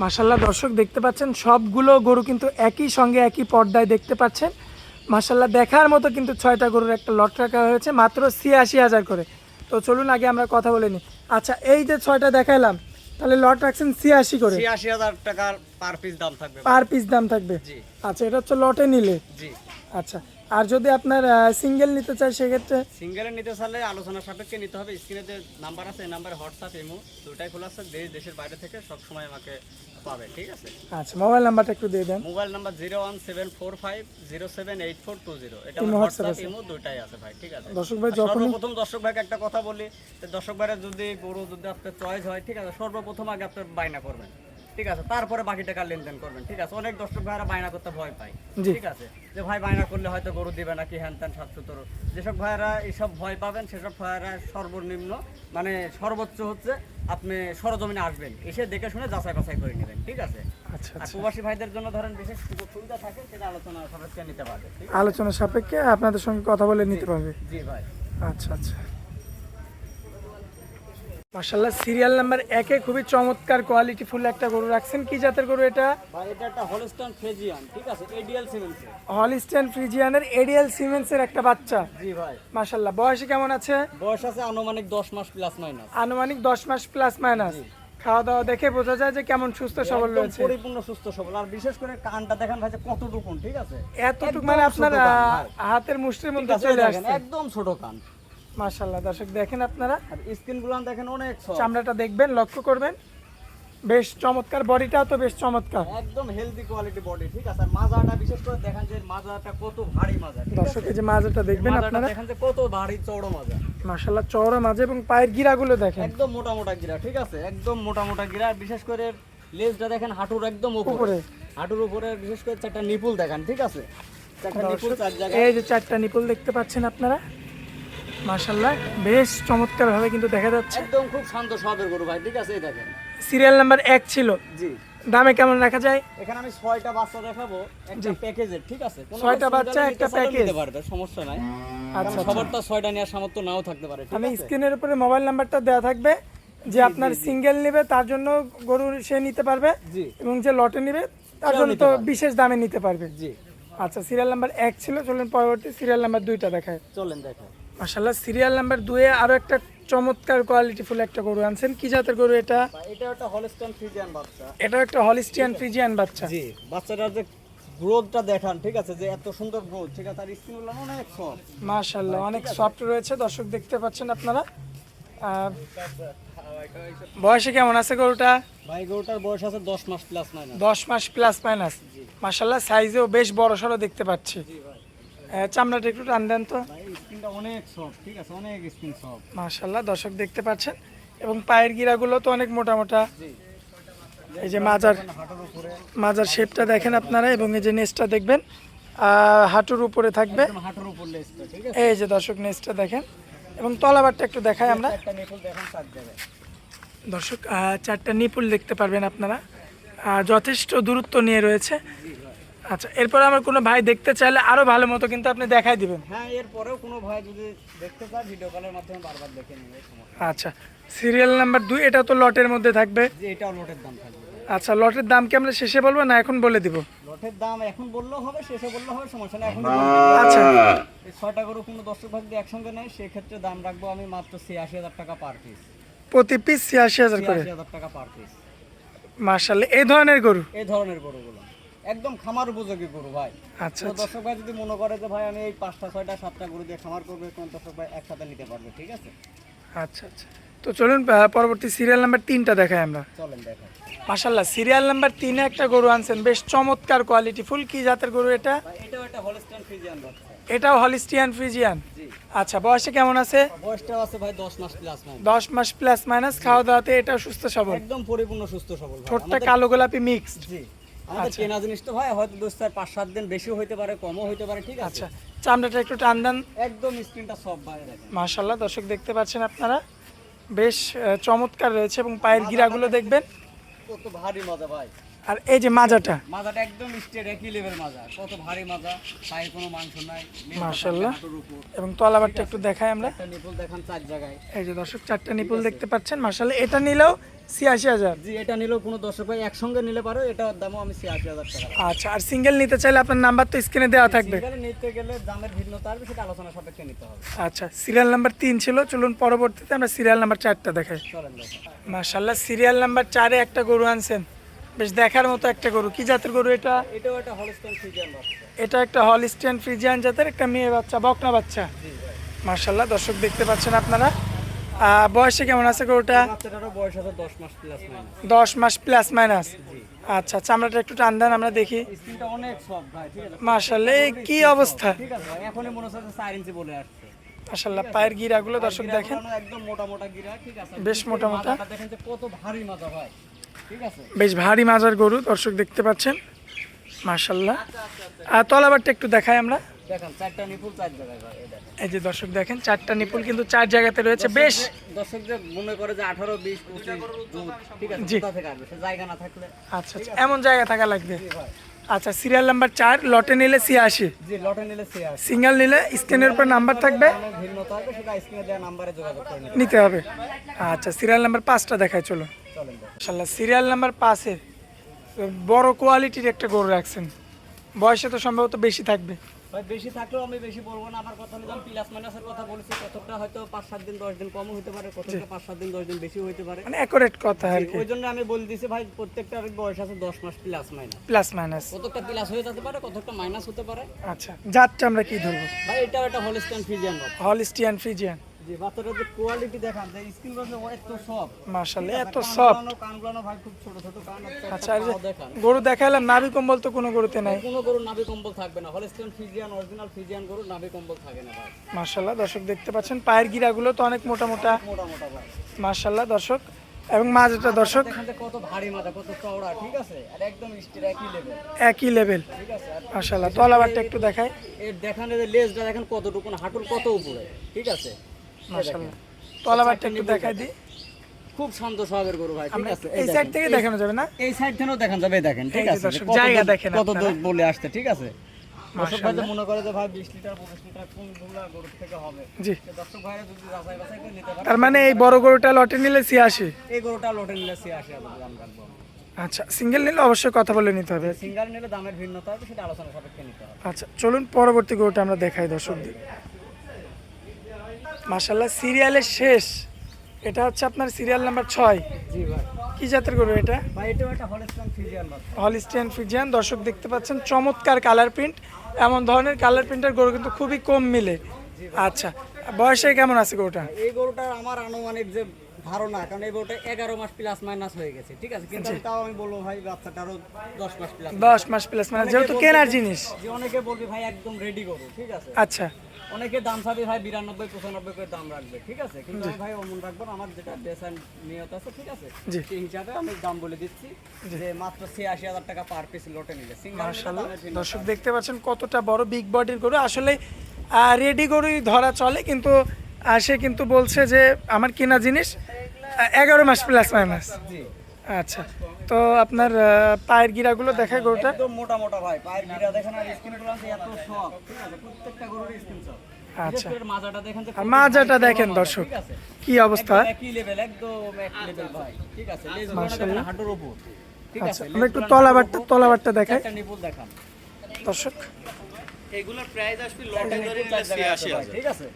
মাসাল্লাহ দর্শক দেখতে পাচ্ছেন সবগুলো গরু কিন্তু একই সঙ্গে একই পর্দায় দেখতে পাচ্ছেন। মাসাল্লাহ দেখার মতো কিন্তু ছয়টা গরুর একটা লট রাখা হয়েছে মাত্র ছিয়াশি হাজার করে। তো চলুন আগে আমরা কথা বলে নিই। আচ্ছা এই যে ছয়টা দেখাইলাম তাহলে লট রাখছেন ছিয়াশি করে। ছিয়াশি হাজার টাকার পার পিস দাম থাকবে। পার পিস দাম থাকবে। আচ্ছা এটা হচ্ছে লটে নিলে। আচ্ছা আর যদি আপনার সিঙ্গেল নিতে চাই সেক্ষেত্রে? সিঙ্গেলে নিতে চাইলে আলোচনা সাপেক্ষে নিতে হবে। স্ক্রিনে যে নাম্বার আছে এই নাম্বারে হোয়াটসঅ্যাপ ইমো দুটাই খোলা আছে। দেশ দেশের বাইরে থেকে সব সময় আমাকে পাবে ঠিক আছে? আচ্ছা মোবাইল নাম্বারটা একটু দিয়ে দেন। Mobile number zero one seven four five zero seven eight four two zero এটা আমার হোয়াটসঅ্যাপ ইমো দুটাই আছে ভাই ঠিক আছে? দর্শক ভাই আর যখনই সর্বপ্রথম দর্শক ভাইকে একটা কথা বলি যে দর্শক ভাইয়ের যদি গরু যদি আপনার চয়েস হয় ঠিক আছে? সর্বপ্রথম আগে আপনার বায়না করবেন। ঠিক আছে? তারপরে বাকি টাকা লেনদেন করবেন? ঠিক আছে? অনেক দর্শক ভাইরা বায়না করতে ভয় পায়। ঠিক আছে? যে ভাই বায়না করলে হয়তো গরু দিবে নাকি হ্যান ত্যান সাত সতেরো। যেসব ভাইয়েরা এইসব ভয় পাবেন সেসব ভাইয়েরা সর্বনিম্ন মানে সর্বোচ্চ হচ্ছে আপনি সরজমিনে আসবেন। এসে দেখে শুনে যাচাই বাছাই করে নেবেন। ঠিক আছে? আচ্ছা আর আচ্ছা। প্রবাসী ভাইদের জন্য ধরেন বিশেষ সুযোগ সুবিধা থাকে সেটা আলোচনা সাপেক্ষে নিতে পারবে ঠিক আলোচনা সাপেক্ষে আপনাদের সঙ্গে কথা বলে নিতে পারবে। জি ভাই। আচ্ছা আচ্ছা। মার্শাল্লাহ সিরিয়াল নাম্বার একে খুবই চমৎকার কোয়ালিটি ফুল একটা গরু রাখছেন। কি জাতের গরু এটা? ভাই এটা একটা হলস্টান ফ্রেজিয়ান ঠিক আছে? এডিএল সিমেন্সের হলিস্টেন ফ্রিজিয়ানের এডিএল সিমেন্সের একটা বাচ্চা। জি ভাই। মার্শাল্লাহ বয়সে কেমন আছে? বয়স আছে আনুমানিক দশ মাস প্লাস মাইনাস আনুমানিক দশ মাস প্লাস মাইনাস খাওয়া দাওয়া দেখে বোঝা যায় যে কেমন সুস্থ সবল রয়েছে। পরিপূর্ণ সুস্থ সবল। আর বিশেষ করে কানটা দেখেন ভাই কতটুকু ঠিক আছে? এতটুকু মানে আপনার হাতের মুষ্টির মধ্যে চলে আসছে। একদম ছোট কান। মার্শাল্লাহ দর্শক দেখেন আপনারা। আর স্কিনগুলো দেখেন অনেক। চামড়াটা দেখবেন লক্ষ্য করবেন। বেশ চমৎকার বডিটাও তো বেশ চমৎকার। একদম হেলদি কোয়ালিটি বডি ঠিক আছে? আর মাজাটা বিশেষ করে দেখেন যে মাজাটা কত ভারী মাজা দর্শক যে মাজাটা দেখবেন আপনারা। দেখেন যে কত ভারী চৌড়ো মাজা। মার্শাল্লাহ চওড়া মাঝে এবং পায়ের গিরাগুলো দেখেন। একদম মোটা মোটা গিরা ঠিক আছে? একদম মোটা মোটা গিরা আর বিশেষ করে লেজটা দেখেন হাঁটুর একদম উপরে। উপরে। হাঁটুর উপরে বিশেষ করে চারটা নিপুল দেখেন ঠিক আছে? চারটা নিপুল চার জায়গায়। এই যে চারটা নিপুল দেখতে পাচ্ছেন আপনারা। মার্শাল্লাহ বেশ চমৎকার ভাবে কিন্তু দেখা যাচ্ছে। একদম খুব শান্ত স্বভাবের গরু ভাই ঠিক আছে এই দেখেন। সিরিয়াল নাম্বার এক ছিল। জি। দামে কেমন রাখা যায়? এখানে আমি ছয়টা বাচ্চা দেখাবো একটা প্যাকেজের ঠিক আছে? ছয়টা বাচ্চা, একটা package। নিতে পারবে সমস্যা নাই। আচ্ছা কারণ সবার তো ছয়টা নেওয়ার সামর্থ্য নাও থাকতে পারে আমি স্ক্রিনের উপরে মোবাইল নাম্বারটা দেওয়া থাকবে যে আপনার সিঙ্গেল নেবে তার জন্য গরু সে নিতে পারবে জি। এবং যে লটে নেবে তার জন্য তো বিশেষ দামে নিতে পারবে। জি। আচ্ছা সিরিয়াল নাম্বার এক ছিল চলুন পরবর্তী সিরিয়াল নাম্বার দুইটা দেখায় চলেন দেখো মাসাল্লাহ সিরিয়াল নাম্বার দুয়ে আরও একটা চমৎকার কোয়ালিটি ফুল একটা গরু আনছেন। কি জাতের গরু এটা? এটা একটা হলস্টন ফ্রিজিয়ান বাচ্চা। এটা একটা হলিস্টিয়ান ফ্রিজিয়ান বাচ্চা। জি বাচ্চাটার যে গ্রোথটা দেখান ঠিক আছে? যে এত সুন্দর গ্রোথ ঠিক আছে? আর স্কিন অনেক সফট মাশাল্লাহ অনেক সফট রয়েছে। দর্শক দেখতে পাচ্ছেন আপনারা। বয়সে কেমন আছে গরুটা? ভাই গরুটার বয়স আছে দশ মাস প্লাস মাইনাস দশ মাস প্লাস মাইনাস মাশাল্লাহ সাইজেও বেশ বড় সড়ো দেখতে পাচ্ছি। চামড়াটা একটু টান দেন তো। স্কিনটা অনেক সফট ঠিক আছে? অনেক স্কিন সফট দর্শক দেখতে পাচ্ছেন। এবং পায়ের গিরাগুলো তো অনেক মোটা মোটা। এই যে মাজার মাজার শেপটা দেখেন আপনারা এবং এই যে নেসটা দেখবেন হাঁটুর উপরে থাকবে। এই যে দর্শক নেসটা দেখেন। এবং তলাবারটা একটু দেখাই আমরা। দর্শক চারটা নিপুল দেখতে পারবেন আপনারা। যথেষ্ট দূরত্ব নিয়ে রয়েছে। আচ্ছা এরপর আমার কোনো ভাই দেখতে চাইলে আরও ভালো মতো কিন্তু আপনি দেখাই দিবেন। হ্যাঁ এরপরেও কোনো ভাই যদি দেখতে চায় ভিডিও কলের মাধ্যমে বারবার দেখে নেবে আচ্ছা সিরিয়াল নাম্বার দুই এটা তো লটের মধ্যে থাকবে। যে এটাও লোটের দাম থাকবে। আচ্ছা লটের দাম কি আমরা শেষে বলব না এখন বলে দিব? লটের দাম এখন বললেও হবে শেষে বললেও হবে সমস্যা নেই এখন আচ্ছা। এই ছয়টা গরু কোনো দর্শক ভাগ দিয়ে একসঙ্গে নেয় সেক্ষেত্রে দাম রাখব আমি মাত্র ছিয়াশি হাজার টাকা পার পিস প্রতি পিস ছিয়াশি হাজার করে? ছিয়াশি হাজার টাকা পার পিস মার্শাল এই ধরনের গরু? এই ধরনের গরুগুলো। একদম খামার উপযোগী গরু ভাই। আচ্ছা দর্শক ভাই যদি মনে করে যে ভাই আমি এই পাঁচটা ছয়টা সাতটা গরু দিয়ে খামার করব কোন দর্শক ভাই একসাথে নিতে পারবে ঠিক আছে? আচ্ছা আচ্ছা। তো চলুন পরবর্তী সিরিয়াল নাম্বার তিনটা দেখাই আমরা। চলেন দেখেন মাশাল্লাহ সিরিয়াল নাম্বার তিনে একটা গরু আনছেন বেশ চমৎকার কোয়ালিটি ফুল কি জাতের গরু এটা? এটাও একটা হলস্টাইন ফ্রিজিয়ান এটাও হলিস্টিয়ান ফ্রিজিয়ান আচ্ছা বয়সে কেমন আছে? বয়সটাও আছে ভাই দশ মাস প্লাস মাস মাইনাস খাওয়া দাওয়াতে এটাও সুস্থ সবল? একদম পরিপূর্ণ সুস্থ সবল। ঠোঁটটা কালো গোলাপি মিক্সড জি। আমাদের কেনা জিনিস তো ভাই হয়তো দোস্ত আর পাঁচ সাত দিন বেশিও হইতে পারে কমও হইতে পারে ঠিক আছে? আচ্ছা চামড়াটা একটু টান দেন। একদম স্ক্রিনটা সব ভাই দেখেন। মাশাল্লাহ দর্শক দেখতে পাচ্ছেন আপনারা। বেশ চমৎকার রয়েছে এবং পায়ের গিরাগুলো দেখবেন। কত ভারী মজা ভাই। আর এই যে মাজাটা? মাজাটা একদম স্ট্রেট একই লেভেল মাজা। কত ভারী মাজা পায়ে কোনো মাংস নাই। মাশাআল্লাহ। এবং তলাবারটা একটু দেখাই আমরা। নিপুল দেখান চার জায়গায়। এই যে দর্শক চারটা নিপুল দেখতে পাচ্ছেন। মার্শাল্লাহ এটা নিলেও ছিয়াশি হাজার। জি এটা নিলেও কোনো দর্শক ভাই একসঙ্গে নিলে পারো এটার দামও আমি ছিয়াশি হাজার টাকা আচ্ছা আর সিঙ্গেল নিতে চাইলে আপনার নাম্বার তো স্ক্রিনে দেওয়া থাকবে। সিঙ্গেলে নিতে গেলে দামের ভিন্নতা আসবে সেটা আলোচনা সাপেক্ষে নিতে হবে। আচ্ছা সিরিয়াল নাম্বার তিন ছিল চলুন পরবর্তীতে আমরা সিরিয়াল নাম্বার চারটা দেখাই। মার্শাল্লাহ সিরিয়াল নাম্বার চারে একটা গরু আনছেন। বেশ দেখার মতো একটা গরু। কি জাতের গরু এটা? এটাও একটা হলস্টন ফ্রিজিয়ান বাচ্চা। এটা একটা হলিস্টিয়ান ফ্রিজিয়ান জাতের একটা মেয়ে বাচ্চা বকনা বাচ্চা। মার্শাল্লাহ দর্শক দেখতে পাচ্ছেন আপনারা। বয়সে কেমন আছে গরুটা? বয়স আছে দশ মাস প্লাস মাইনাস দশ মাস প্লাস মাইনাস আচ্ছা চামড়াটা একটু টান দেন আমরা দেখি। মার্শাল্লাহ এই কি অবস্থা? এখনই মনে হচ্ছে চার ইঞ্চি বলে আসছে। মার্শাল্লাহ পায়ের গিরাগুলো দর্শক দেখেন। একদম মোটা মোটা গিরা ঠিক আছে? বেশ মোটা মোটা। দেখেন যে কত ভারী মাথা ভাই। বেশ ভারী মাজার গরু দর্শক দেখতে পাচ্ছেন। মার্শাল্লাহ আর তলাবারটা একটু দেখাই আমরা। এই যে দর্শক দেখেন চারটা নিপুল কিন্তু চার জায়গাতে রয়েছে। বেশ। মনে করে যে আঠারো জি। জায়গা না থাকলে। আচ্ছা আচ্ছা। এমন জায়গা থাকা লাগবে। আচ্ছা সিরিয়াল নাম্বার চার লটে নিলে ছিয়াশি। সে সিঙ্গেল নিলে স্ক্রিনের উপর নাম্বার থাকবে। নিতে হবে। আচ্ছা সিরিয়াল নাম্বার পাঁচটা দেখায় চলো। চলেন। সিরিয়াল নাম্বার পাঁচের বড় কোয়ালিটির একটা গরু রাখছেন। বয়সে তো সম্ভবত বেশি থাকবে। ভাই বেশি থাকলেও আমি বেশি বলব না। আমার কথা নিলাম প্লাস মাইনাসের কথা বলেছি কতটা হয়তো পাঁচ সাত দিন দশ দিন কমও হতে পারে কতটা পাঁচ সাত দিন দশ দিন বেশি হতে পারে। মানে অ্যাকোরেট কথা আর কি। ওই জন্য আমি বলে দিছি ভাই প্রত্যেকটার বয়স আছে দশ মাস প্লাস মাইনাস প্লাস মাইনাস কতটা প্লাস হয়ে যেতে পারে কতটা মাইনাস হতে পারে। আচ্ছা জাতটা আমরা কি ধরবো? ভাই এটা একটা হলিস্টান ফিজিয়ান বাচ্চা হলিস্টিয়ান ফ্রিজিয়ান জি বাচ্চাটার যে কোয়ালিটি দেখান যে স্কিনগুলো এত সব মাশাল্লাহ এত সফট কানগুলো ভাই খুব ছোট ছোট কান আচ্ছা যে দেখান। গরু দেখালাম নাভি কম্বল তো কোনো গরুতে নাই। কোনো গরু নাভি কম্বল থাকবে না। হলিস্টান ফিজিয়ান অরিজিনাল ফিজিয়ান গরু নাভি কম্বল থাকে না ভাই। মাশাল্লাহ দর্শক দেখতে পাচ্ছেন পায়ের গিরাগুলো তো অনেক মোটা মোটা। মোটা মোটা ভাই। মাশাল্লাহ দর্শক। এবং মাঝটা দর্শক। যে কত ভারী মাথা কত চওড়া ঠিক আছে? আর একদম স্টির একই লেভেল একই লেভেল ঠিক আছে? আর মাশাল্লাহ তলাবারটা একটু দেখায় এর দেখান যে লেজটা দেখেন কতটুকু হাঁটুর কত উপরে ঠিক আছে? মাশাল্লাহ তলাবারটা একটু দেখাই দিই। খুব শান্ত স্বভাবের গরু ভাই ঠিক আছে। এই সাইড থেকে দেখানো যাবে না? এই সাইড থেকেও দেখেন যাবে দেখেন ঠিক আছে। জায়গা দেখেন কত দূর বলে আসছে ঠিক আছে? দর্শক ভাই মনে করে যে ভাই বিশ লিটার পঁচিশ লিটার কোনগুলা গরু থেকে হবে? জি। দর্শক ভাইরা যদি যাচাই বাছাই করে নিতে পারে তার মানে এই বড় গরুটা লটে নিলে ছিয়াশি? এই গরুটা লোটে নিলে দাম রাখব আচ্ছা সিঙ্গেল নিলে অবশ্যই কথা বলে নিতে হবে। সিঙ্গার নিলে দামের ভিন্নতা হবে সেটা আলোচনা সাপেক্ষে নিতে হবে। আচ্ছা চলুন পরবর্তী গরুটা আমরা দেখাই দর্শকদের। মাশাল্লাহ সিরিয়ালের শেষ। এটা হচ্ছে আপনার সিরিয়াল নাম্বার ছয়। জি ভাই। কি জাতের গরু এটা? এটাও ফিজিয়ান হলিস্টিয়ান দর্শক দেখতে পাচ্ছেন চমৎকার কালার প্রিন্ট এমন ধরনের কালার প্রিন্টের গরু কিন্তু খুবই কম মিলে। আচ্ছা বয়সে কেমন আছে গরুটা? এই গরুটার আমার আনুমানিক যে ধারণা কারণ এই গরুটা এগারো মাস প্লাস মাইনাস হয়ে গেছে ঠিক আছে? কিন্তু তাও আমি বলব ভাই বাচ্চাটারও দশ মাস প্লাস দশ মাস প্লাস মানে যেহেতু কেনার জিনিস। অনেকে বলবে ভাই একদম রেডি গরু ঠিক আছে? আচ্ছা। অনেকে দাম চাবে ভাই বিরানব্বই পঁচানব্বই করে দাম রাখবে ঠিক আছে? কিন্তু আমি ভাই অমন রাখব আমার যেটা বেসান নিয়ত আছে ঠিক আছে। সেই হিসাবে আমি দাম বলে দিচ্ছি যে মাত্র ছিয়াশি হাজার টাকা পার পিস লটে নিলে। দর্শক দেখতে পাচ্ছেন কতটা বড় বিগ বডির গরু। আসলে রেডি গরুই ধরা চলে কিন্তু সে কিন্তু বলছে যে আমার কেনা জিনিস এগারো মাস প্লাস মাইনাস জি। আচ্ছা। তো আপনার পায়ের গিরাগুলো দেখায় গরুটা। একদম মোটা মোটা ভাই পায়ের গিরা দেখেন আর স্কিনগুলো আছে এত আছে প্রত্যেকটা গরুর স্কিন সব আচ্ছা। মাজাটা দেখেন কত মাজাটা দেখেন দর্শক কি অবস্থা? একই লেভেল একদম এক লেভেল ভাই ঠিক আছে? লেজগুলো দেখেন হাঁটুর উপর ঠিক আচ্ছা আছে? আমরা একটু তলাবারটা তলাবারটা দেখাই। একটা নিপুল দেখান। দর্শক এগুলোর প্রাইস আসবে লটে ধরে নিলে জায়গায় আছে ছিয়াশি ভাই, হাজার। ঠিক আছে?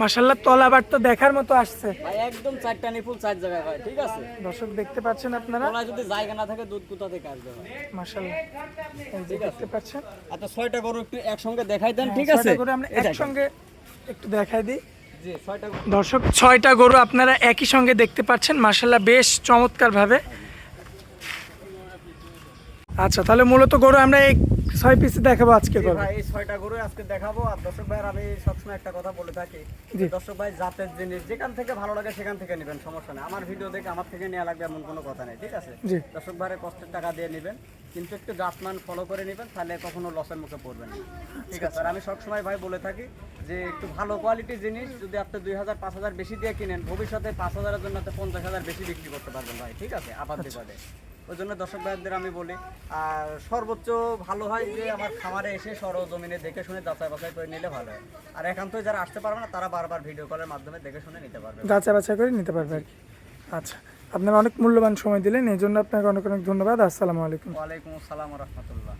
মাশাল্লাহ তলাবার তো দেখার মতো আসছে। ভাই একদম চারটা নিপুল চার জায়গায় ভাই ঠিক আছে? দর্শক দেখতে পাচ্ছেন আপনারা? যদি জায়গা না থাকে দুধ কোথা থেকে আসবে ভাই? এই যে দেখতে পাচ্ছেন? আচ্ছা ছয়টা গরু একটু একসঙ্গে দেখাই দেন ঠিক ছয়টা আছে? গরু আমরা একসঙ্গে একটু দেখাই দিই। দর্শক ছয়টা গরু আপনারা একই সঙ্গে দেখতে পাচ্ছেন মার্শাল্লাহ বেশ চমৎকার ভাবে আচ্ছা তাহলে মূলত গরু আমরা এই ছয় পিস দেখাবো আজকে ভাই এই ছয়টা গরু আজকে দেখাবো। আর দর্শক আমি সবসময় একটা কথা বলে থাকি দর্শক ভাই জাতের জিনিস যেখান থেকে ভালো লাগে সেখান থেকে নেবেন সমস্যা নেই। আমার ভিডিও দেখে আমার থেকে নেওয়া লাগবে এমন কোনো কথা নেই ঠিক আছে? দর্শক কষ্টের টাকা দিয়ে নেবেন কিন্তু একটু জাতমান ফলো করে নেবেন তাহলে কখনো লসের মুখে পড়বেন না। ঠিক আছে? আর আমি সবসময় ভাই বলে থাকি যে একটু ভালো কোয়ালিটির জিনিস যদি আপনি দুই হাজার পাঁচ হাজার বেশি দিয়ে কিনেন ভবিষ্যতে পাঁচ হাজারের জন্য আপনি পঞ্চাশ হাজার বেশি বিক্রি করতে পারবেন ভাই ঠিক আছে? আবার বিপদে। ওই জন্য দর্শক ভাইদের আমি বলি আর সর্বোচ্চ ভালো হয় যে আমার খামারে এসে সরজমিনে দেখে শুনে যাচাই বাছাই করে নিলে ভালো হয়। আর একান্তই যারা আসতে পারবে না তারা বারবার ভিডিও কলের মাধ্যমে দেখে শুনে নিতে পারবে। যাচাই বাছাই করে নিতে পারবে আর কি। আচ্ছা আপনারা অনেক মূল্যবান সময় দিলেন এই জন্য আপনাকে অনেক অনেক ধন্যবাদ। আসসালামু আলাইকুম। ওয়ালাইকুম আসসালাম রহমতুল্লাহ।